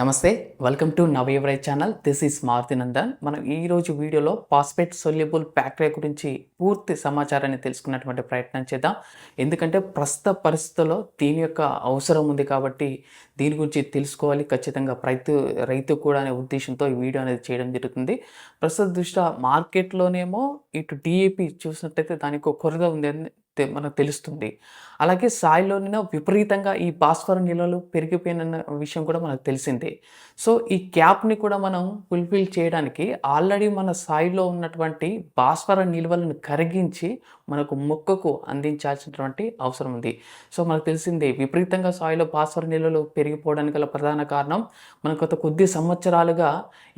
నమస్తే welcome to నవయవరై channel this is Maruti Nandan మనం ఈరోజు వీడియోలో పాస్పేట్ సొల్యూబుల్ బ్యాక్టీరియా గురించి పూర్తి సమాచారాన్ని తెలుసుకున్నటువంటి ప్రయత్నం చేద్దాం. ఎందుకంటే ప్రస్తుత పరిస్థితుల్లో దీని యొక్క అవసరం ఉంది కాబట్టి దీని గురించి తెలుసుకోవాలి. ఖచ్చితంగా రైతు రైతు కూడా అనే ఉద్దేశంతో ఈ వీడియో అనేది చేయడం జరుగుతుంది. ప్రస్తుత దృష్ట్యా మార్కెట్లోనేమో ఇటు డిఏపి చూసినట్టయితే దానికి ఒక కొరత ఉంది అని తె- మనకు తెలుస్తుంది. అలాగే సాయిలోనే విపరీతంగా ఈ భాస్వర నిల్వలు పెరిగిపోయిన విషయం కూడా మనకు తెలిసిందే. సో ఈ క్యాప్ని కూడా మనం ఫుల్ఫిల్ చేయడానికి ఆల్రెడీ మన సాయిలో ఉన్నటువంటి భాస్వర నిల్వలను కరిగించి మనకు మొక్కకు అందించాల్సినటువంటి అవసరం ఉంది. సో మనకు తెలిసిందే విపరీతంగా సాయిలో భాస్వర నిల్వలు పెరిగిపోవడానికి గల ప్రధాన కారణం మనకు గత కొద్ది సంవత్సరాలుగా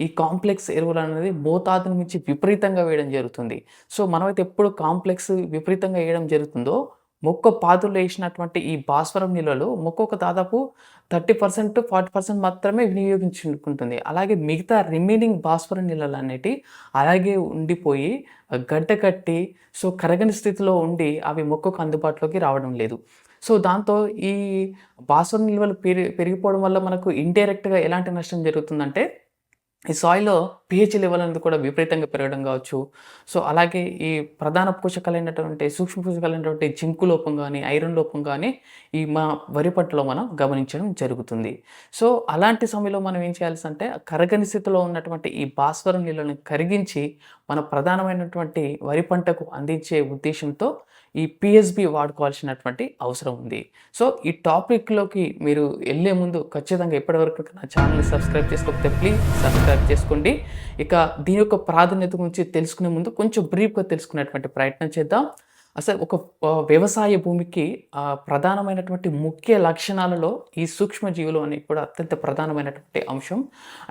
ఈ కాంప్లెక్స్ ఎరువులు అనేది మోతాదుని మించి విపరీతంగా వేయడం జరుగుతుంది. సో మనమైతే ఎప్పుడు కాంప్లెక్స్ విపరీతంగా వేయడం జరుగుతుందో మొక్క పాదులు వేసినటువంటి ఈ భాస్వరం నిల్వలు మొక్కకు దాదాపు థర్టీ పర్సెంట్ ఫార్టీ పర్సెంట్ మాత్రమే వినియోగించుకుంటుంది. అలాగే మిగతా రిమైనింగ్ భాస్వరం నీళ్ళలు అనేటి అలాగే ఉండిపోయి గడ్డ కట్టి సో కరగని స్థితిలో ఉండి అవి మొక్కకు అందుబాటులోకి రావడం లేదు. సో దాంతో ఈ భాస్వరం నిల్వలు పెరిగి పెరిగిపోవడం వల్ల మనకు ఇండైరెక్ట్గా ఎలాంటి నష్టం జరుగుతుందంటే ఈ సాయిల్లో పిహెచ్ లెవెల్ అనేది కూడా విపరీతంగా పెరగడం కావచ్చు. సో అలాగే ఈ ప్రధాన పోషకాలైనటువంటి సూక్ష్మ పోషకాలైనటువంటి జింకు లోపం కానీ ఐరన్ లోపం కానీ ఈ మా వరి పంటలో మనం గమనించడం జరుగుతుంది. సో అలాంటి సమయంలో మనం ఏం చేయాల్సి అంటే కరగని స్థితిలో ఉన్నటువంటి ఈ భాస్వరం నీళ్ళని కరిగించి మన ప్రధానమైనటువంటి వరి పంటకు అందించే ఉద్దేశంతో ఈ పిఎస్బి వాడుకోవాల్సినటువంటి అవసరం ఉంది. సో ఈ టాపిక్లోకి మీరు వెళ్ళే ముందు ఖచ్చితంగా ఇప్పటివరకు నా ఛానల్ని సబ్స్క్రైబ్ చేసుకోకపోతే ప్లీజ్ సబ్స్క్రైబ్ చేసుకోండి. ఇక దీని యొక్క ప్రాధాన్యత గురించి తెలుసుకునే ముందు కొంచెం బ్రీఫ్గా తెలుసుకునేటువంటి ప్రయత్నం చేద్దాం. అసలు ఒక వ్యవసాయ భూమికి ప్రధానమైనటువంటి ముఖ్య లక్షణాలలో ఈ సూక్ష్మజీవులు అనేవి కూడా అత్యంత ప్రధానమైనటువంటి అంశం.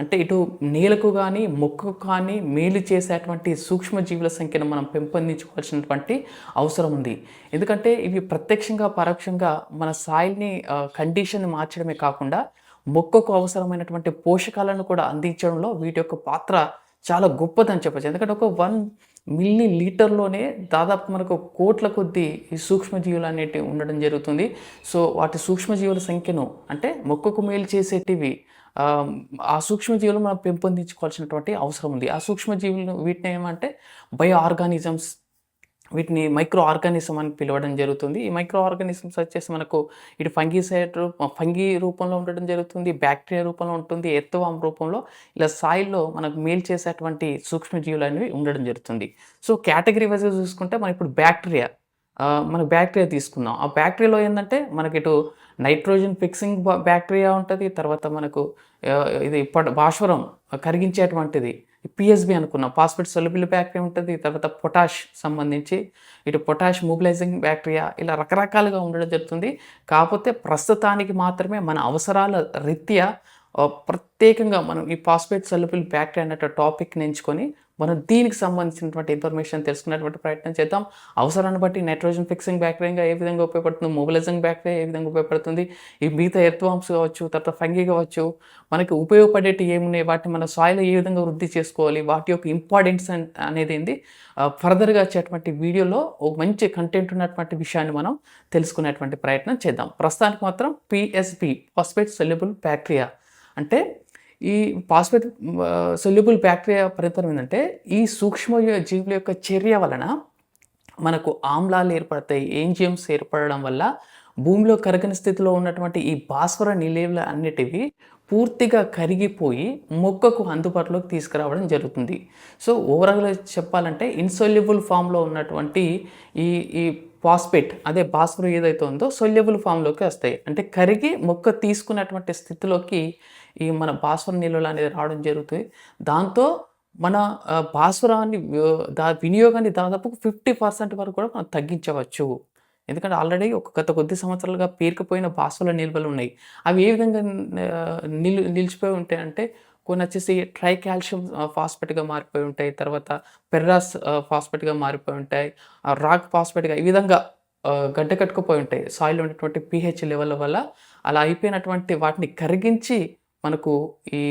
అంటే ఇటు నేలకు కానీ మొక్కకు కానీ మేలు చేసేటువంటి సూక్ష్మజీవుల సంఖ్యను మనం పెంపొందించుకోవాల్సినటువంటి అవసరం ఉంది. ఎందుకంటే ఇవి ప్రత్యక్షంగా పరోక్షంగా మన సాయిల్ని కండిషన్ మార్చడమే కాకుండా మొక్కకు అవసరమైనటువంటి పోషకాలను కూడా అందించడంలో వీటి యొక్క పాత్ర చాలా గొప్పదని చెప్పచ్చు. ఎందుకంటే ఒక వన్ మిల్లీ లీటర్లోనే దాదాపు మనకు కోట్ల కొద్దీ ఈ సూక్ష్మజీవులు అనేటివి ఉండడం జరుగుతుంది. సో వాటి సూక్ష్మజీవుల సంఖ్యను అంటే మొక్కకు మేలు చేసేటివి ఆ, సూక్ష్మజీవులు మనం పెంపొందించుకోవాల్సినటువంటి అవసరం ఉంది. ఆ సూక్ష్మజీవులు వీటిని ఏమంటే బయో ఆర్గానిజమ్స్ వీటిని మైక్రో ఆర్గానిజం అని పిలవడం జరుగుతుంది. ఈ మైక్రో ఆర్గానిజమ్స్ వచ్చేసి మనకు ఇటు ఫంగీసైడ్ ఫంగీ రూపంలో ఉండడం జరుగుతుంది బ్యాక్టీరియా రూపంలో ఉంటుంది ఎర్త్వామ్ రూపంలో ఇలా సాయిల్లో మనకు మేలు చేసేటువంటి సూక్ష్మజీవులు అనేవి ఉండడం జరుగుతుంది. సో కేటగిరీ వైజ్ చూసుకుంటే మనం ఇప్పుడు బ్యాక్టీరియా మనం బ్యాక్టీరియా తీసుకుందాం. ఆ బ్యాక్టీరియాలో ఏంటంటే మనకి ఇటు నైట్రోజన్ ఫిక్సింగ్ బ్యాక్టీరియా ఉంటుంది తర్వాత మనకు ఇది పొట- భాస్వరం కరిగించేటువంటిది. పిఎస్బి అనుకున్నాం. ఫాస్ఫేట్ సొలబుల్ బ్యాక్టీరియా ఉంటుంది తర్వాత పొటాష్ సంబంధించి. ఇటు పొటాష్ మొబిలైజింగ్ బ్యాక్టీరియా ఇలా రకరకాలుగా ఉండడం జరుగుతుంది. కాకపోతే ప్రస్తుతానికి మాత్రమే మన అవసరాల రీత్యా ప్రత్యేకంగా మనం ఈ ఫాస్ఫేట్ సొలబుల్ బ్యాక్టీరియా అనే టాపిక్ని ఎంచుకొని మనం దీనికి సంబంధించినటువంటి ఇన్ఫర్మేషన్ తెలుసుకునేటువంటి ప్రయత్నం చేద్దాం. అవసరాన్ని బట్టి నైట్రోజన్ ఫిక్సింగ్ బ్యాక్టీరియా ఏ విధంగా ఉపయోగపడుతుంది? మొబిలైజింగ్ బ్యాక్టీరియా ఏ విధంగా ఉపయోగపడుతుంది? ఈ మిగతా ఎర్త్వామ్స్ కావచ్చు తర్వాత ఫంగి కావచ్చు మనకి ఉపయోగపడేటి ఏమున్నాయి? వాటిని మన సాయిల్ ఏ విధంగా వృద్ధి చేసుకోవాలి? వాటి యొక్క ఇంపార్టెన్స్ అనేది ఏంది? ఫర్దర్గా వచ్చేటువంటి వీడియోలో ఒక మంచి కంటెంట్ ఉన్నటువంటి విషయాన్ని మనం తెలుసుకునేటువంటి ప్రయత్నం చేద్దాం. ప్రస్తుతానికి మాత్రం పిఎస్బి ఫాస్ఫేట్ సెల్యుబుల్ బ్యాక్టీరియా అంటే ఈ ఫాస్ఫేట్ సొల్యుబుల్ బ్యాక్టీరియా పరితరం ఏంటంటే ఈ సూక్ష్మ జీవుల యొక్క చర్య వలన మనకు ఆమ్లాలు ఏర్పడతాయి ఏంజియమ్స్ ఏర్పడడం వల్ల భూమిలో కరగని స్థితిలో ఉన్నటువంటి ఈ భాస్వర నిలేవులు అన్నిటివి పూర్తిగా కరిగిపోయి మొక్కకు అందుబాటులోకి తీసుకురావడం జరుగుతుంది. సో ఓవరాల్గా చెప్పాలంటే ఇన్సొల్యుబుల్ ఫామ్లో ఉన్నటువంటి ఈ ఈ ఫాస్ఫేట్ అదే భాస్వరం ఏదైతే ఉందో సొల్యుబుల్ ఫామ్లోకి వస్తాయి. అంటే కరిగి మొక్క తీసుకున్నటువంటి స్థితిలోకి ఈ మన భాస్వరం నిల్వలు అనేది రావడం జరుగుతుంది. దాంతో మన ఆ, భాస్వరాన్ని దా వినియోగాన్ని దాదాపు ఫిఫ్టీ పర్సెంట్ వరకు కూడా మనం తగ్గించవచ్చు. ఎందుకంటే ఆల్రెడీ ఒక గత కొద్ది సంవత్సరాలుగా పేరుకుపోయిన భాస్వర నిల్వలు ఉన్నాయి. అవి ఏ విధంగా ఆ, నిల్ నిలిచిపోయి ఉంటాయి అంటే కొన్ని వచ్చేసి ట్రై కాల్షియం ఫాస్ఫేట్గా మారిపోయి ఉంటాయి. తర్వాత పెర్రాస్ ఫాస్ఫేట్గా మారిపోయి ఉంటాయి. రాక్ ఫాస్ఫేట్గా ఈ విధంగా గడ్డ కట్టుకుపోయి ఉంటాయి. సాయిల్ ఉన్నటువంటి పిహెచ్ లెవెల్ వల్ల అలా అయిపోయినటువంటి వాటిని కరిగించి మనకు ఈ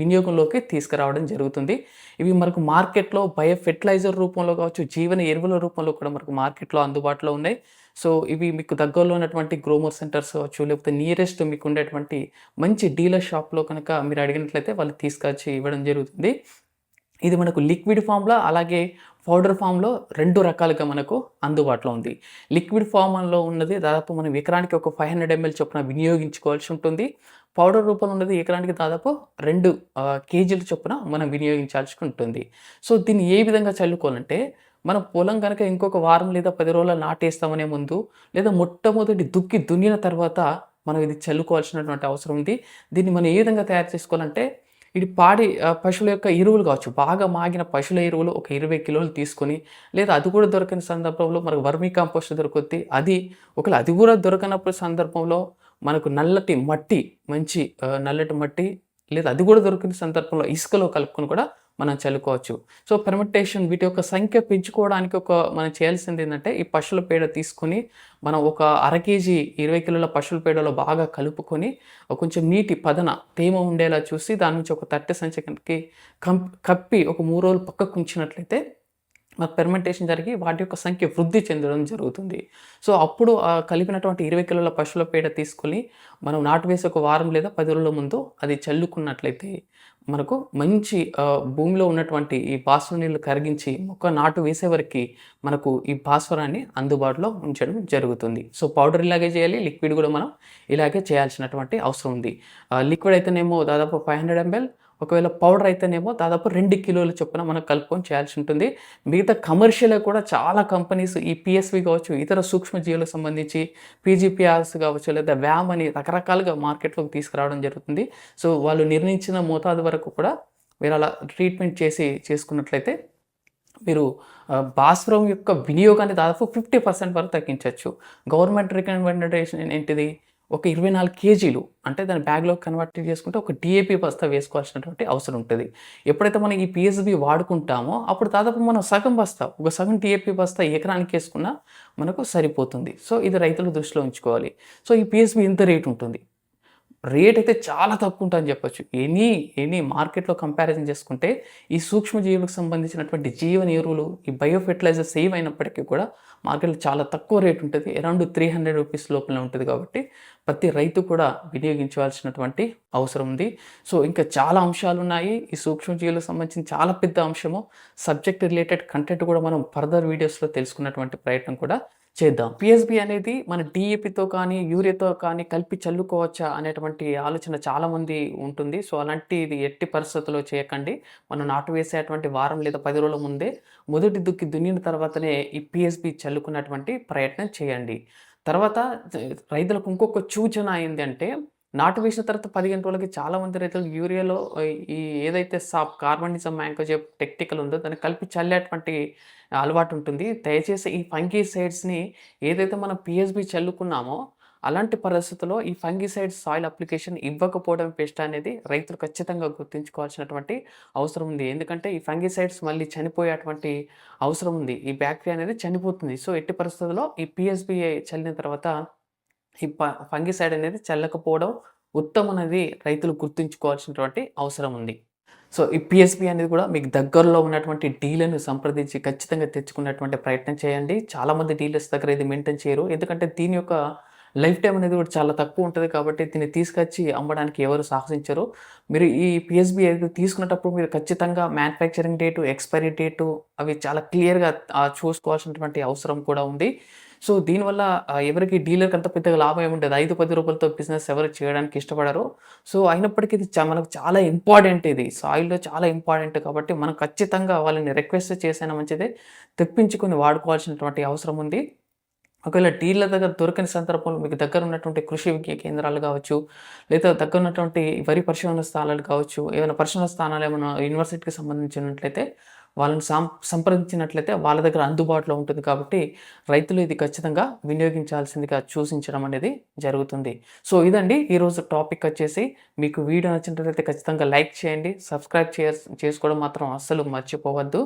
వినియోగంలోకి తీసుకురావడం జరుగుతుంది. ఇవి మనకు మార్కెట్లో బయో ఫెర్టిలైజర్ రూపంలో కావచ్చు జీవన ఎరువుల రూపంలో కూడా మనకు మార్కెట్లో అందుబాటులో ఉన్నాయి. సో ఇవి మీకు దగ్గరలో ఉన్నటువంటి గ్రోమర్ సెంటర్స్ కావచ్చు లేకపోతే నియరెస్ట్ మీకు ఉండేటువంటి మంచి డీలర్ షాప్లో కనుక మీరు అడిగినట్లయితే వాళ్ళు తీసుకొచ్చి ఇవ్వడం జరుగుతుంది. ఇది మనకు లిక్విడ్ ఫామ్లో అలాగే పౌడర్ ఫామ్లో రెండు రకాలుగా మనకు అందుబాటులో ఉంది. లిక్విడ్ ఫామ్లో ఉన్నది దాదాపు మనం ఎకరానికి ఒక ఫైవ్ హండ్రెడ్ ఎంఎల్ చొప్పున వినియోగించుకోవాల్సి ఉంటుంది. పౌడర్ రూపంలో ఉన్నది ఎకరానికి దాదాపు రెండు కేజీల చొప్పున మనం వినియోగించాల్సి ఉంటుంది. సో దీన్ని ఏ విధంగా చల్లుకోవాలంటే మనం పొలం కనుక ఇంకొక వారం లేదా పది రోజుల నాటేస్తామనే ముందు లేదా మొట్టమొదటి దుక్కి దున్నిన తర్వాత మనం ఇది చల్లుకోవాల్సినటువంటి అవసరం ఉంది. దీన్ని మనం ఏ విధంగా తయారు చేసుకోవాలంటే ఇది పాడి పశువుల యొక్క ఎరువులు కావచ్చు. బాగా మాగిన పశువుల ఎరువులు ఒక ఇరవై కిలోలు తీసుకొని లేదా అది కూడా దొరకని సందర్భంలో మనకు వర్మీ కాంపోస్ట్ దొరుకుద్ది. అది ఒకవేళ అది కూడా దొరకనప్పుడు సందర్భంలో మనకు నల్లటి మట్టి మంచి నల్లటి మట్టి లేదా అది కూడా దొరికిన సందర్భంలో ఇసుకలో కలుపుకొని కూడా మనం చల్లుకోవచ్చు. సో పెర్మిటేషన్ వీటి యొక్క సంఖ్య పెంచుకోవడానికి ఒక మనం చేయాల్సింది ఏంటంటే ఈ పశువుల పేడ తీసుకొని మనం ఒక అర కేజీ ఇరవై కిలోల పశువుల పేడలో బాగా కలుపుకొని ఒక కొంచెం నీటి పదన తేమ ఉండేలా చూసి దాని నుంచి ఒక తట్టె సంచికి కం కప్పి ఒక మూడు రోజులు పక్కకు ఉంచినట్లయితే మన పెర్మెంటేషన్ జరిగి వాటి యొక్క సంఖ్య వృద్ధి చెందడం జరుగుతుంది. సో అప్పుడు కలిపినటువంటి ఇరవై కిలోల పశువుల పేడ తీసుకొని మనం నాటు వేసి ఒక వారం లేదా పది రోజుల ముందు అది చల్లుకున్నట్లయితే మనకు మంచి భూమిలో ఉన్నటువంటి ఈ భాస్వర నీళ్ళు కరిగించి మొక్క నాటు వేసే వరకు మనకు ఈ భాస్వరాన్ని అందుబాటులో ఉంచడం జరుగుతుంది. సో పౌడర్ ఇలాగే చేయాలి లిక్విడ్ కూడా మనం ఇలాగే చేయాల్సినటువంటి అవసరం ఉంది. లిక్విడ్ అయితేనేమో దాదాపు ఫైవ్ హండ్రెడ్ ఎంఎల్ ఒకవేళ పౌడర్ అయితేనేమో దాదాపు రెండు కిలోల చొప్పున మనం కలుపుకొని చేయాల్సి ఉంటుంది. మిగతా కమర్షియల్ కూడా చాలా కంపెనీస్ ఈ పిఎస్వి కావచ్చు ఇతర సూక్ష్మజీవులకు సంబంధించి పీజీపీఆర్స్ కావచ్చు లేదా వ్యామ్ అని రకరకాలుగా మార్కెట్లోకి తీసుకురావడం జరుగుతుంది. సో వాళ్ళు నిర్ణయించిన మోతాదు వరకు కూడా మీరు అలా ట్రీట్మెంట్ చేసి చేసుకున్నట్లయితే మీరు భాస్వరం యొక్క వినియోగాన్ని దాదాపు ఫిఫ్టీ పర్సెంట్ వరకు తగ్గించవచ్చు. గవర్నమెంట్ రికమెండేషన్ ఏంటిది? ఒక ఇరవై నాలుగు కేజీలు అంటే దాని బ్యాగ్లో కన్వర్ట్ చేసుకుంటే ఒక డిఏపి బస్తా వేసుకోవాల్సినటువంటి అవసరం ఉంటుంది. ఎప్పుడైతే మనం ఈ పిఎస్బి వాడుకుంటామో అప్పుడు దాదాపు మనం సగం బస్తా ఒక సగం డిఏపి బస్తా ఎకరానికి వేసుకున్నా మనకు సరిపోతుంది. సో ఇది రైతులు దృష్టిలో ఉంచుకోవాలి. సో ఈ పిఎస్బి ఇంత రేటు ఉంటుంది? రేట్ అయితే చాలా తక్కువ ఉంటుందని చెప్పొచ్చు. ఎనీ ఎనీ మార్కెట్లో కంపారిజన్ చేసుకుంటే ఈ సూక్ష్మజీవులకు సంబంధించినటువంటి జీవన ఎరువులు ఈ బయో ఫెర్టిలైజర్ సేవ్ అయినప్పటికీ కూడా మార్కెట్లో చాలా తక్కువ రేట్ ఉంటుంది. అరౌండ్ త్రీ హండ్రెడ్ రూపీస్ లోపల ఉంటుంది కాబట్టి ప్రతి రైతు కూడా వినియోగించవలసినటువంటి అవసరం ఉంది. సో ఇంకా చాలా అంశాలు ఉన్నాయి. ఈ సూక్ష్మజీవులకు సంబంధించిన చాలా పెద్ద అంశము. సబ్జెక్ట్ రిలేటెడ్ కంటెంట్ కూడా మనం ఫర్దర్ వీడియోస్లో తెలుసుకున్నటువంటి ప్రయత్నం కూడా చేద్దాం. పిఎస్బి అనేది మన డిఏపితో కానీ యూరియాతో కానీ కలిపి చల్లుకోవచ్చా అనేటువంటి ఆలోచన చాలామంది ఉంటుంది. సో అలాంటిది ఎట్టి పరిస్థితుల్లో చేయకండి. మనం నాటు వేసేటువంటి వారం లేదా పది రోజుల ముందే మొదటి దుక్కి దున్నిన తర్వాతనే ఈ పిఎస్బి చల్లుకున్నటువంటి ప్రయత్నం చేయండి. తర్వాత రైతులకు ఇంకొక సూచన ఏంటంటే నాటు వేసిన తర్వాత పదిహేను రోజులకి చాలా మంది రైతులు యూరియాలో ఈ ఏదైతే సాప్ కార్బనిజం మ్యాంకోజెబ్ టెక్నికల్ ఉందో దాన్ని కలిపి చల్లేటువంటి అలవాటు ఉంటుంది. దయచేసి ఈ ఫంగీసైడ్స్ని ఏదైతే మనం పిఎస్బి చల్లుకున్నామో అలాంటి పరిస్థితుల్లో ఈ ఫంగిసైడ్ సాయిల్ అప్లికేషన్ ఇవ్వకపోవడం బెస్ట్ అనేది రైతులు ఖచ్చితంగా గుర్తుంచుకోవాల్సినటువంటి అవసరం ఉంది. ఎందుకంటే ఈ ఫంగిసైడ్స్ మళ్ళీ చనిపోయేటువంటి అవసరం ఉంది. ఈ బ్యాక్టీరియా అనేది చనిపోతుంది. సో ఎట్టి పరిస్థితుల్లో ఈ పిఎస్బిఐ చల్లిన తర్వాత ఈ ప ఫంగిసైడ్ అనేది చల్లకపోవడం ఉత్తమ అనేది రైతులు గుర్తుంచుకోవాల్సినటువంటి అవసరం ఉంది. సో ఈ పిఎస్పి అనేది కూడా మీకు దగ్గరలో ఉన్నటువంటి డీలర్ను సంప్రదించి ఖచ్చితంగా తెచ్చుకున్నటువంటి ప్రయత్నం చేయండి. చాలామంది డీలర్స్ దగ్గర ఇది మెయింటైన్ చేయరు. ఎందుకంటే దీని యొక్క లైఫ్ టైం అనేది కూడా చాలా తక్కువ ఉంటుంది కాబట్టి దీన్ని తీసుకొచ్చి అమ్మడానికి ఎవరు సాహసించరు. మీరు ఈ పిఎస్బి ఏది తీసుకునేటప్పుడు మీరు ఖచ్చితంగా మ్యానుఫ్యాక్చరింగ్ డేటు ఎక్స్పైరీ డేటు అవి చాలా క్లియర్గా చూసుకోవాల్సినటువంటి అవసరం కూడా ఉంది. సో దీనివల్ల ఎవరికి డీలర్కి అంత పెద్దగా లాభం ఏముంటుంది ఐదు పది రూపాయలతో బిజినెస్ ఎవరు చేయడానికి ఇష్టపడరు. సో అయినప్పటికీ ఇది మనకు చాలా ఇంపార్టెంట్ ఇది. సాయిల్లో చాలా ఇంపార్టెంట్ కాబట్టి మనం ఖచ్చితంగా వాళ్ళని రిక్వెస్ట్ చేసైనా మంచిదే. తెప్పించుకొని వాడుకోవాల్సినటువంటి అవసరం ఉంది. ఒకవేళ డీలర్ దగ్గర దొరకని సందర్భంలో మీకు దగ్గర ఉన్నటువంటి కృషి విజ్ఞ కేంద్రాలు కావచ్చు లేదా దగ్గర ఉన్నటువంటి వరి పరిశోధన స్థానాలు కావచ్చు ఏమైనా పరిశోధన స్థానాలు ఏమైనా యూనివర్సిటీకి సంబంధించినట్లయితే వాళ్ళని సం సంప్రదించినట్లయితే వాళ్ళ దగ్గర అందుబాటులో ఉంటుంది కాబట్టి రైతులు ఇది ఖచ్చితంగా వినియోగించాల్సిందిగా సూచించడం అనేది జరుగుతుంది. సో ఇదండి ఈరోజు టాపిక్ వచ్చేసి. మీకు వీడియో నచ్చినట్లయితే ఖచ్చితంగా లైక్ చేయండి. సబ్స్క్రైబ్ చే చేసుకోవడం మాత్రం అస్సలు మర్చిపోవద్దు.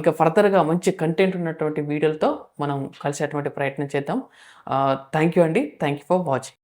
ఇంకా ఫర్దర్గా మంచి కంటెంట్ ఉన్నటువంటి వీడియోలతో మనం కలిసేటువంటి ప్రయత్నం చేద్దాం. థ్యాంక్ యూ అండి. Thank you for watching.